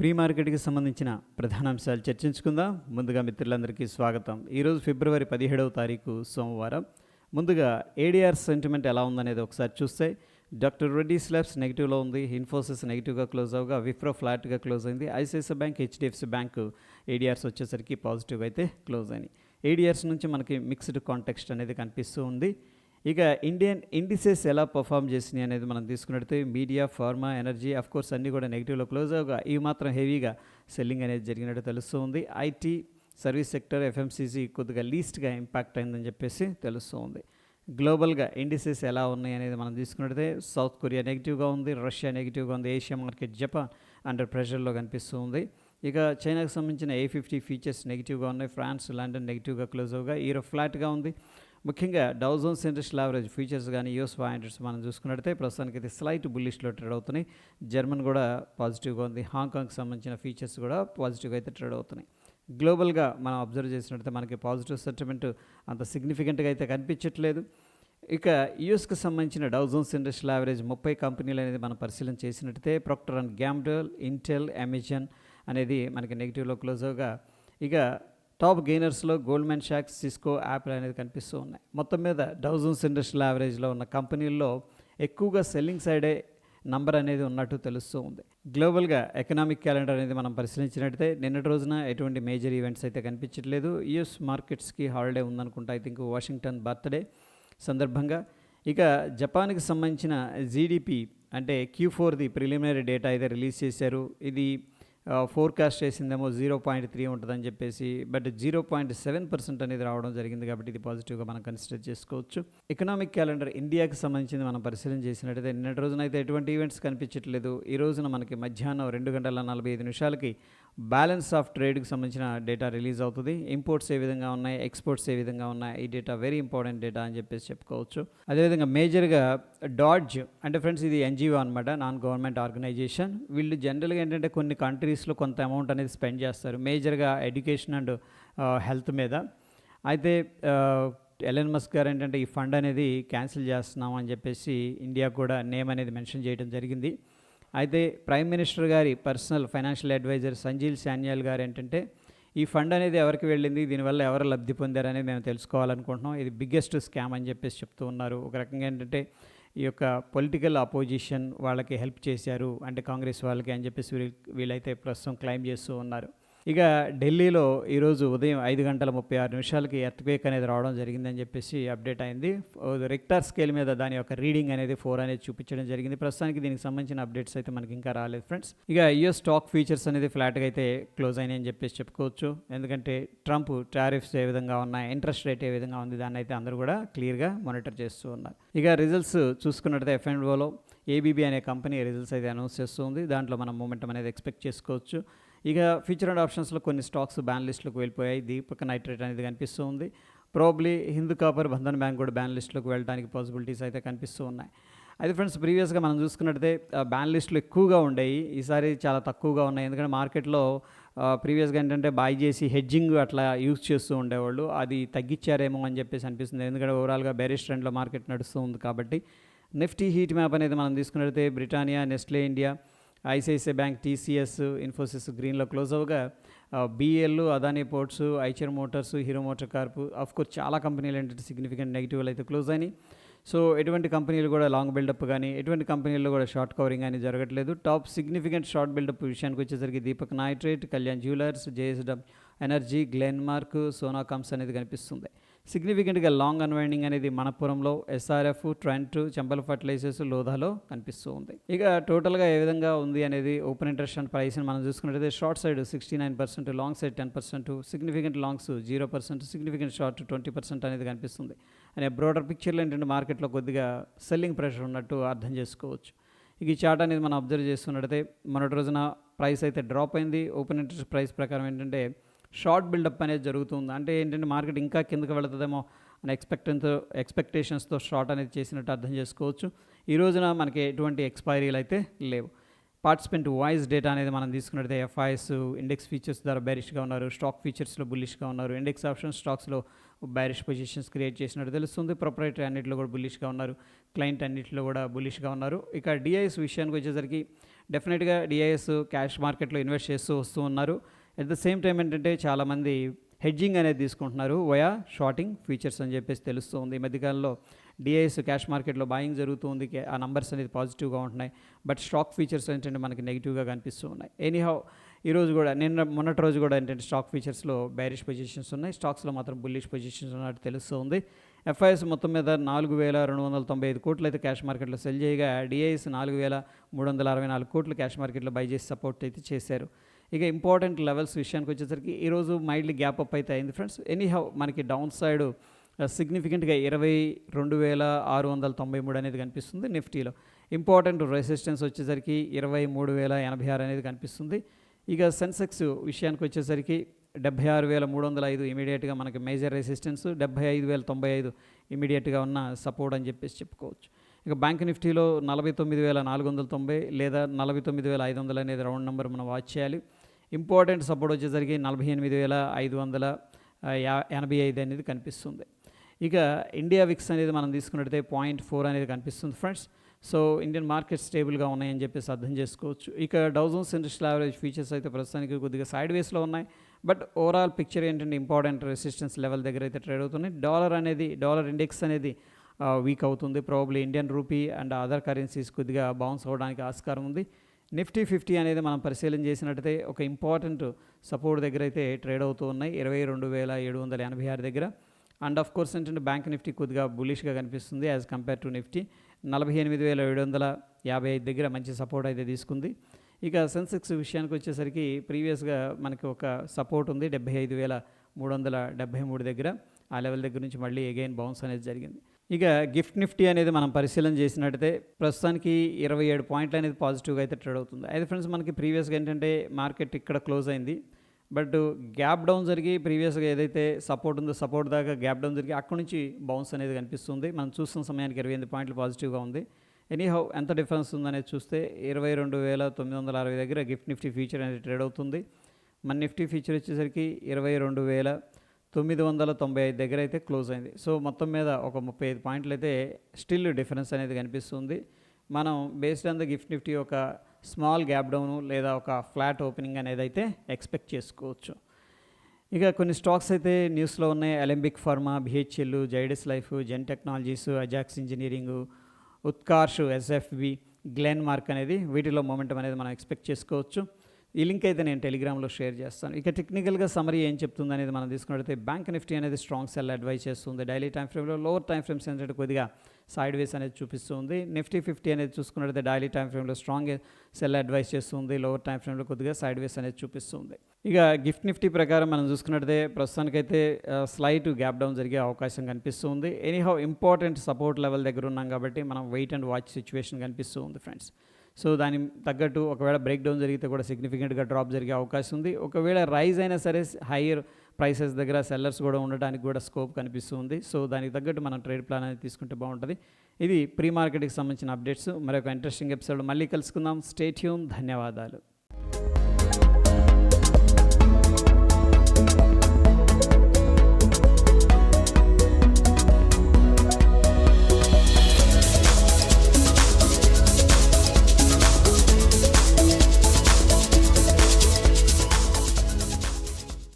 Pre మార్కెట్కి సంబంధించిన ప్రధాన అంశాలు చర్చించుకుందాం. ముందుగా మిత్రులందరికీ స్వాగతం. ఈరోజు ఫిబ్రవరి పదిహేడవ తారీఖు సోమవారం. ముందుగా ఏడీఆర్ సెంటిమెంట్ ఎలా ఉందనేది ఒకసారి చూస్తే డాక్టర్ రెడ్డి స్లాబ్స్ నెగిటివ్లో ఉంది ఇన్ఫోసిస్ నెగిటివ్గా క్లోజ్ అవగా విప్రో ఫ్లాట్గా క్లోజ్ అయింది ICICI bank HDFC bank ADRs వచ్చేసరికి పాజిటివ్ అయితే క్లోజ్ అయినాయి. ఏడిఆర్స్ నుంచి మనకి మిక్స్డ్ కాంటెక్స్ట్ అనేది కనిపిస్తూ ఉంది. ఇక ఇండియన్ ఇండిసెస్ ఎలా పర్ఫామ్ చేసినాయి అనేది మనం తీసుకున్నట్లయితే media pharma energy of course అన్నీ కూడా నెగిటివ్లో క్లోజ్ అవగా ఇవి మాత్రం హెవీగా సెల్లింగ్ అనేది జరిగినట్టు తెలుస్తుంది. ఐటీ సర్వీస్ సెక్టర్ ఎఫ్ఎంసీజీ కొద్దిగా లీస్ట్గా ఇంపాక్ట్ అయిందని చెప్పేసి తెలుస్తూ ఉంది గ్లోబల్గా ఇండిసెస్ ఎలా ఉన్నాయి అనేది మనం తీసుకున్నట్టే సౌత్ కొరియా నెగిటివ్గా ఉంది రష్యా నెగిటివ్గా ఉంది ఏషియా మార్కెట్ జపాన్ అండర్ ప్రెషర్లో కనిపిస్తూ ఉంది ఇక చైనాకు సంబంధించిన ఏ ఫిఫ్టీ ఫీచర్స్ నెగిటివ్గా ఉన్నాయి ఫ్రాన్స్ లండన్ నెగిటివ్గా క్లోజ్ అవగా ఈరో ఫ్లాట్గా ఉంది. ముఖ్యంగా Dow Jones industrial average futures కానీ యూఎస్ ఫైవ్ హండ్రెడ్స్ మనం చూసుకున్నట్టయితే ప్రస్తుతానికి అయితే స్లైట్ బుల్లిష్లో ట్రేడ్ అవుతున్నాయి. జర్మన్ కూడా పాజిటివ్గా ఉంది. హాంకాంగ్కి సంబంధించిన ఫీచర్స్ కూడా పాజిటివ్గా అయితే ట్రేడ్ అవుతున్నాయి. గ్లోబల్గా మనం అబ్జర్వ్ చేసినట్టయితే మనకి పాజిటివ్ సెంటిమెంట్ అంత సిగ్నిఫికెంట్గా అయితే కనిపించట్లేదు. ఇక యుఎస్కి సంబంధించిన డౌజోన్స్ ఇండస్ట్రియల్ యావరేజ్ ముప్పై కంపెనీలు అనేది మనం పరిశీలన చేసినట్టయితే Procter and Gamble Intel Amazon అనేది మనకి నెగిటివ్లో క్లోజ్ అవగా ఇక టాప్ గెయినర్స్లో గోల్డ్మెన్ షాక్స్ సిస్కో యాపిల్ అనేది కనిపిస్తూ ఉన్నాయి. మొత్తం మీద డౌజన్స్ ఇండస్ట్రియల్ యావరేజ్లో ఉన్న కంపెనీల్లో ఎక్కువగా సెల్లింగ్ సైడే నంబర్ అనేది ఉన్నట్టు తెలుస్తూ ఉంది. గ్లోబల్గా ఎకనామిక్ క్యాలెండర్ అనేది మనం పరిశీలించినట్టయితే నిన్నటి రోజున ఎటువంటి మేజర్ ఈవెంట్స్ అయితే కనిపించట్లేదు. యుఎస్ మార్కెట్స్కి హాలిడే ఉందనుకుంటా ఐ థింక్ వాషింగ్టన్ బర్త్డే సందర్భంగా. ఇక జపాన్కి సంబంధించిన జీడిపి అంటే క్యూ ఫోర్ది ప్రిలిమినరీ డేటా అయితే రిలీజ్ చేశారు. ఇది ఫోర్కాస్ట్ చేసిందేమో జీరో పాయింట్ త్రీ ఉంటుందని చెప్పేసి but zero point seven percent అనేది రావడం జరిగింది కాబట్టి ఇది పాజిటివ్గా మనం కన్సిడర్ చేసుకోవచ్చు. ఎకనామిక్ క్యాలెండర్ ఇండియాకి సంబంధించింది మనం పరిశీలన చేసినట్టయితే నిన్నటి రోజున అయితే ఎటువంటి ఈవెంట్స్ కనిపించట్లేదు. ఈ రోజున మనకి మధ్యాహ్నం రెండు గంటల నలభై ఐదు నిమిషాలకి బ్యాలెన్స్ ఆఫ్ ట్రేడ్కి సంబంధించిన డేటా రిలీజ్ అవుతుంది. ఇంపోర్ట్స్ ఏ విధంగా ఉన్నాయి ఎక్స్పోర్ట్స్ ఏ విధంగా ఉన్నాయి ఈ డేటా వెరీ ఇంపార్టెంట్ డేటా అని చెప్పేసి చెప్పుకోవచ్చు. అదేవిధంగా మేజర్గా డాడ్జ్ అంటే ఫ్రెండ్స్ ఇది ఎన్జిఓ అనమాట నాన్ గవర్నమెంట్ ఆర్గనైజేషన్ వీళ్ళు జనరల్గా ఏంటంటే కొన్ని కంట్రీస్ కంట్రీస్లో కొంత అమౌంట్ అనేది స్పెండ్ చేస్తారు మేజర్గా ఎడ్యుకేషన్ అండ్ హెల్త్ మీద. అయితే ఎలెన్ మస్క్ గారు ఏంటంటే ఈ ఫండ్ అనేది క్యాన్సిల్ చేస్తున్నాం అని చెప్పేసి ఇండియా కూడా నేమ్ అనేది మెన్షన్ చేయడం జరిగింది. అయితే ప్రైమ్ మినిస్టర్ గారి personal financial advisor Sanjeev Sanyal గారు ఏంటంటే ఈ ఫండ్ అనేది ఎవరికి వెళ్ళింది దీనివల్ల ఎవరు లబ్ధి పొందారు అనేది మేము తెలుసుకోవాలనుకుంటున్నాం. ఇది బిగ్గెస్ట్ స్కామ్ అని చెప్పేసి చెప్తూ ఉన్నారు. ఒక రకంగా ఏంటంటే ఈ యొక్క పొలిటికల్ అపోజిషన్ వాళ్ళకి హెల్ప్ చేశారు. అంటే కాంగ్రెస్ వాళ్ళకి అని చెప్పేసి వీళ్ళు వీళ్ళైతే ప్రస్తుతం క్లైమ్ చేస్తూ ఉన్నారు. ఇక ఢిల్లీలో ఈరోజు ఉదయం ఐదు గంటల ముప్పై ఆరు నిమిషాలకి ఎర్త్క్వేక్ అనేది రావడం జరిగిందని చెప్పేసి అప్డేట్ అయింది. రిక్టర్ స్కేల్ మీద దాని యొక్క రీడింగ్ అనేది ఫోర్ అనేది చూపించడం జరిగింది. ప్రస్తుతానికి దీనికి సంబంధించిన అప్డేట్స్ అయితే మనకి ఇంకా రాలేదు ఫ్రెండ్స్. ఇక యుఎస్ స్టాక్ ఫీచర్స్ అనేది ఫ్లాట్గా అయితే క్లోజ్ అయినాయని చెప్పేసి చెప్పుకోవచ్చు. ఎందుకంటే ట్రంప్ టారిఫ్స్ ఏ విధంగా ఉన్నాయి ఇంట్రెస్ట్ రేట్ ఏ విధంగా ఉంది దాన్ని అయితే అందరూ కూడా క్లియర్గా మానిటర్ చేస్తూ ఉన్నారు. ఇక రిజల్ట్స్ చూసుకున్నట్టయితే ఎఫ్ అండ్ ఓలో ఏబీబీ అనే కంపెనీ రిజల్ట్స్ అయితే అనౌన్స్ చేస్తుంది దాంట్లో మనం మూమెంటం అనేది ఎక్స్పెక్ట్ చేసుకోవచ్చు. ఇక ఫ్యూచర్ అండ్ ఆప్షన్స్లో కొన్ని స్టాక్స్ బ్యాన్ లిస్టులకు వెళ్ళిపోయాయి. దీపక్ నైట్రేట్ అనేది కనిపిస్తూ ఉంది. Probably Hindu copper Bandhan bank కూడా బ్యాన్ లిస్టులకు వెళ్ళడానికి పాసిబిలిటీస్ అయితే కనిపిస్తూ ఉన్నాయి. అయితే ఫ్రెండ్స్ ప్రీవియస్గా మనం చూసుకున్నట్టయితే బ్యాన్ లిస్టులు ఎక్కువగా ఉండేవి ఈసారి చాలా తక్కువగా ఉన్నాయి. ఎందుకంటే మార్కెట్లో ప్రీవియస్గా ఏంటంటే బాయ్ చేసి హెడ్జింగ్ అట్లా యూజ్ చేస్తూ ఉండేవాళ్ళు. అది తగ్గించారేమో అని చెప్పేసి అనిపిస్తుంది. ఎందుకంటే ఓవరాల్గా బెరిష్ ట్రెండ్లో మార్కెట్ నడుస్తూ ఉంది కాబట్టి. నిఫ్టీ హీట్ మ్యాప్ అనేది మనం తీసుకున్నట్టయితే Britannia Nestle India ICICI bank TCS Infosys గ్రీన్లో close అవగా BL Adani ports Eicher motors Hero motor corp course చాలా కంపెనీలు ఏంటంటే సిగ్నిఫికెంట్ నెగిటివ్లు అయితే క్లోజ్ అయినాయి. సో ఎటువంటి కంపెనీలు కూడా లాంగ్ బిల్డప్ కానీ ఎటువంటి కంపెనీల్లో కూడా షార్ట్ కవరింగ్ కానీ జరగట్లేదు. టాప్ సిగ్నిఫికెంట్ షార్ట్ బిల్డప్ విషయానికి వచ్చేసరికి Deepak nitrate Kalyan jewellers JSW energy Glenmark సోనాకామ్స్ అనేది కనిపిస్తుంది. సిగ్నిఫికెంట్గా లాంగ్ అన్వైండింగ్ అనేది మనపురంలో ఎస్ఆర్ఎఫ్ ట్రెంట్ చెంపల ఫర్టిలైజర్స్ లోధాలో కనిపిస్తూ ఉంది. ఇక టోటల్గా ఏ విధంగా ఉంది అనేది ఓపెన్ ఇంట్రెస్ట్ అండ్ ప్రైస్ని మనం చూసుకున్నట్టయితే short side sixty nine percent long side ten percent significant longs zero percent significant short twenty percent అనేది కనిపిస్తుంది. అనే బ్రోడర్ పిక్చర్లో ఏంటంటే మార్కెట్లో కొద్దిగా సెల్లింగ్ ప్రెషర్ ఉన్నట్టు అర్థం చేసుకోవచ్చు. ఇక ఈ చార్ట్ అనేది మనం అబ్జర్వ్ చేస్తున్నట్టయితే మొన్నటి రోజున ప్రైస్ అయితే డ్రాప్ అయింది. ఓపెన్ ఇంట్రెస్ట్ ప్రైస్ ప్రకారం ఏంటంటే షార్ట్ బిల్డప్ అనేది జరుగుతుంది. అంటే ఏంటంటే మార్కెట్ ఇంకా కిందకి వెళుతుందేమో అని ఎక్స్పెక్టెన్తో ఎక్స్పెక్టేషన్స్తో షార్ట్ అనేది చేసినట్టు అర్థం చేసుకోవచ్చు. ఈ రోజున మనకి ఎటువంటి ఎక్స్పైరీలు అయితే లేవు. పార్టిసిపెంట్ వాయిస్ డేటా అనేది మనం తీసుకున్నట్టయితే ఎఫ్ఐఎస్ ఇండెక్స్ ఫీచర్స్ ద్వారా బ్యారిష్గా ఉన్నారు. స్టాక్ ఫీచర్స్లో బుల్లిష్గా ఉన్నారు. ఇండెక్స్ ఆప్షన్ స్టాక్స్లో బ్యారిష్ పొజిషన్స్ క్రియేట్ చేసినట్టు తెలుస్తుంది. ప్రొపరేటరీ అన్నింటిలో కూడా బుల్లిష్గా ఉన్నారు. క్లయింట్ అన్నింటిలో కూడా బుల్లిష్గా ఉన్నారు. ఇక డిఐఎస్ విషయానికి వచ్చేసరికి డెఫినెట్గా డిఐఎస్ క్యాష్ మార్కెట్లో ఇన్వెస్ట్ చేస్తూ వస్తూ ఉన్నారు. అట్ ద సేమ్ టైం ఏంటంటే చాలామంది హెడ్జింగ్ అనేది తీసుకుంటున్నారు. వయా షార్టింగ్ ఫీచర్స్ అని చెప్పేసి తెలుస్తుంది. ఈ మధ్యకాలంలో డిఐఎస్ క్యాష్ మార్కెట్లో బాయింగ్ జరుగుతుంది. ఆ నంబర్స్ అనేది పాజిటివ్గా ఉంటున్నాయి. బట్ స్టాక్ ఫీచర్స్ ఏంటంటే మనకి నెగిటివ్గా కనిపిస్తూ ఉన్నాయి ఎనీహౌ ఈరోజు కూడా నిన్న మొన్నటి రోజు కూడా ఏంటంటే స్టాక్ ఫీచర్స్లో బ్యారిష్ పొజిషన్స్ ఉన్నాయి. స్టాక్స్లో మాత్రం బుల్లిష్ పొజిషన్స్ ఉన్నట్టు తెలుస్తుంది. ఎఫ్ఐఎస్ మొత్తం మీద నాలుగు వేల రెండు వందల తొంభై ఐదు కోట్లు అయితే క్యాష్ మార్కెట్లో సెల్ చేయగా డిఐఎస్ నాలుగు వేల మూడు వందల అరవై నాలుగు కోట్లు క్యాష్ మార్కెట్లో బై చేసి సపోర్ట్ అయితే చేశారు. ఇక ఇంపార్టెంట్ లెవెల్స్ విషయానికి వచ్చేసరికి ఈరోజు మైల్డ్ గ్యాప్ అప్ అయితే అయింది ఫ్రెండ్స్ ఎనీహౌ మనకి డౌన్ సైడ్ సిగ్నిఫికెంట్గా ఇరవై రెండు వేల ఆరు వందల తొంభై మూడు అనేది కనిపిస్తుంది నిఫ్టీలో. ఇంపార్టెంట్ రెసిస్టెన్స్ వచ్చేసరికి ఇరవై మూడు వేల ఎనభై ఆరు అనేది కనిపిస్తుంది. ఇక సెన్సెక్స్ విషయానికి వచ్చేసరికి డెబ్బై ఆరు వేల మూడు వందల ఐదు ఇమీడియట్గా మనకి మేజర్ రెసిస్టెన్స్ డెబ్బై ఐదు వేల తొంభై ఐదు ఇమీడియట్గా ఉన్న సపోర్ట్ అని చెప్పేసి చెప్పుకోవచ్చు. ఇక బ్యాంక్ నిఫ్టీలో నలభై తొమ్మిది వేల నాలుగు వందల తొంభై లేదా నలభై తొమ్మిది వేల ఐదు వందలు అనేది రౌండ్ నెంబర్ మనం వాచ్ చేయాలి. ఇంపార్టెంట్ సపోర్ట్ వచ్చేసరికి నలభై ఎనిమిది వేల ఐదు వందల యా- ఎనభై ఐదు అనేది కనిపిస్తుంది. ఇక ఇండియా విక్స్ అనేది మనం తీసుకున్నట్టయితే పాయింట్ ఫోర్ అనేది కనిపిస్తుంది ఫ్రెండ్స్. సో ఇండియన్ మార్కెట్ స్టేబుల్గా ఉన్నాయని చెప్పేసి అర్థం చేసుకోవచ్చు. ఇక డౌజన్స్ ఇండస్ట్రియల్ యావరేజ్ ఫీచర్స్ అయితే ప్రస్తుతానికి కొద్దిగా సైడ్ వేస్లో ఉన్నాయి. బట్ ఓవరాల్ పిక్చర్ ఏంటంటే ఇంపార్టెంట్ రెసిస్టెన్స్ లెవెల్ దగ్గర అయితే ట్రేడ్ అవుతుంది డాలర్ అనేది డాలర్ ఇండెక్స్ అనేది వీక్ అవుతుంది. Probably Indian rupee and other currencies కొద్దిగా బౌన్స్ అవ్వడానికి ఆస్కారం ఉంది. నిఫ్టీ ఫిఫ్టీ అనేది మనం పరిశీలన చేసినట్టయితే ఒక ఇంపార్టెంట్ సపోర్ట్ దగ్గర అయితే ట్రేడ్ అవుతూ ఉన్నాయి. ఇరవై రెండు వేల ఏడు వందల ఎనభై ఆరు దగ్గర. అండ్ ఆఫ్ కోర్స్ ఏంటంటే బ్యాంక్ నిఫ్టీ కొద్దిగా బులిష్గా కనిపిస్తుంది యాజ్ కంపేర్ టు నిఫ్టీ. నలభై ఎనిమిది వేల ఏడు వందల యాభై ఐదు దగ్గర మంచి సపోర్ట్ అయితే తీసుకుంది. ఇక సెన్సెక్స్ విషయానికి వచ్చేసరికి ప్రీవియస్గా మనకి ఒక సపోర్ట్ ఉంది. డెబ్బై ఐదు వేల మూడు వందల డెబ్బై మూడు దగ్గర. ఆ లెవెల్ దగ్గర నుంచి మళ్ళీ అగైన్ బౌన్స్ అనేది జరిగింది. ఇక గిఫ్ట్ నిఫ్టీ అనేది మనం పరిశీలన చేసినట్టయితే ప్రస్తుతానికి ఇరవై ఏడు పాయింట్లు అనేది పాజిటివ్గా అయితే ట్రేడ్ అవుతుంది. అయితే ఫ్రెండ్స్ మనకి ప్రీవియస్గా ఏంటంటే మార్కెట్ ఇక్కడ క్లోజ్ అయింది. బట్ గ్యాప్ డౌన్ జరిగి ప్రీవియస్గా ఏదైతే సపోర్ట్ ఉందో సపోర్ట్ దాకా గ్యాప్ డౌన్ జరిగి అక్కడి నుంచి బౌన్స్ అనేది కనిపిస్తుంది. మనం చూస్తున్న సమయానికి ఇరవై ఎనిమిది పాయింట్లు పాజిటివ్గా ఉంది. ఎనీహౌ ఎంత డిఫరెన్స్ ఉందనేది చూస్తే ఇరవై రెండు వేల తొమ్మిది వందల అరవై దగ్గర గిఫ్ట్ నిఫ్టీ ఫీచర్ అనేది ట్రేడ్ అవుతుంది. మన నిఫ్టీ ఫీచర్ వచ్చేసరికి ఇరవై రెండు వేల తొమ్మిది వందల తొంభై ఐదు దగ్గర అయితే క్లోజ్ అయింది. సో మొత్తం మీద ఒక ముప్పై ఐదు పాయింట్లు అయితే స్టిల్ డిఫరెన్స్ అనేది కనిపిస్తుంది. మనం based on the Gift Nifty ఒక స్మాల్ గ్యాప్ డౌన్ లేదా ఒక ఫ్లాట్ ఓపెనింగ్ అనేది అయితే ఎక్స్పెక్ట్ చేసుకోవచ్చు. ఇక కొన్ని స్టాక్స్ అయితే న్యూస్లో ఉన్నాయి. Alembic pharma BHL Zydus life Zen technologies Ajax engineering Utkarsh SFB Glenmark అనేది వీటిలో మూమెంటం అనేది మనం ఎక్స్పెక్ట్ చేసుకోవచ్చు. ఈ లింక్ అయితే నేను టెలిగ్రామ్లో షేర్ చేస్తాను. ఇక టెక్నికల్గా సమరీ ఏం చెప్తుంది అనేది మనం తీసుకున్నట్లయితే బ్యాంక్ నిఫ్టీ అనేది స్ట్రాంగ్ సెల్ అడ్వైజ్ చేస్తుంది. డైలీ టైం ఫ్రేమ్లో లోవర్ టైం ఫ్రేమ్స్ ఏంటంటే కొద్దిగా సైడ్ వేస్ అనేది చూపిస్తుంది. నిఫ్టీ ఫిఫ్టీ అనేది చూసుకున్నట్లయితే డైలీ టైం ఫ్రేమ్లో స్ట్రాంగ్ సెల్ అడ్వైస్ చేస్తుంది. లోవర్ టైం ఫ్రేమ్లో కొద్దిగా సైడ్ వేస్ అనేది చూపిస్తుంది. ఇక గిఫ్ట్ నిఫ్టీ ప్రకారం మనం చూసుకున్నట్లయితే ప్రస్తుతానికైతే స్లైట్ గ్యాప్ డౌన్ జరిగే అవకాశం కనిపిస్తుంది. ఎనీహౌ ఇంపార్టెంట్ సపోర్ట్ లెవెల్ దగ్గర ఉన్నాం కాబట్టి మనం వెయిట్ అండ్ వాచ్ సిచ్యువేషన్ కనిపిస్తూ ఉంది ఫ్రెండ్స్. సో దాని తగ్గట్టు ఒకవేళ బ్రేక్ డౌన్ జరిగితే కూడా సిగ్నిఫికెంట్గా డ్రాప్ జరిగే అవకాశం ఉంది. ఒకవేళ రైజ్ అయినా సరే హైయర్ ప్రైసెస్ దగ్గర సెల్లర్స్ కూడా ఉండడానికి కూడా స్కోప్ కనిపిస్తుంది సో దానికి తగ్గట్టు మనం ట్రేడ్ ప్లాన్ అనేది తీసుకుంటే బాగుంటుంది. ఇది ప్రీ మార్కెట్కి సంబంధించిన అప్డేట్స్ మరొక ఇంట్రెస్టింగ్ ఎపిసోడ్ మళ్ళీ కలుసుకుందాం. స్టేట్యూమ్ ధన్యవాదాలు.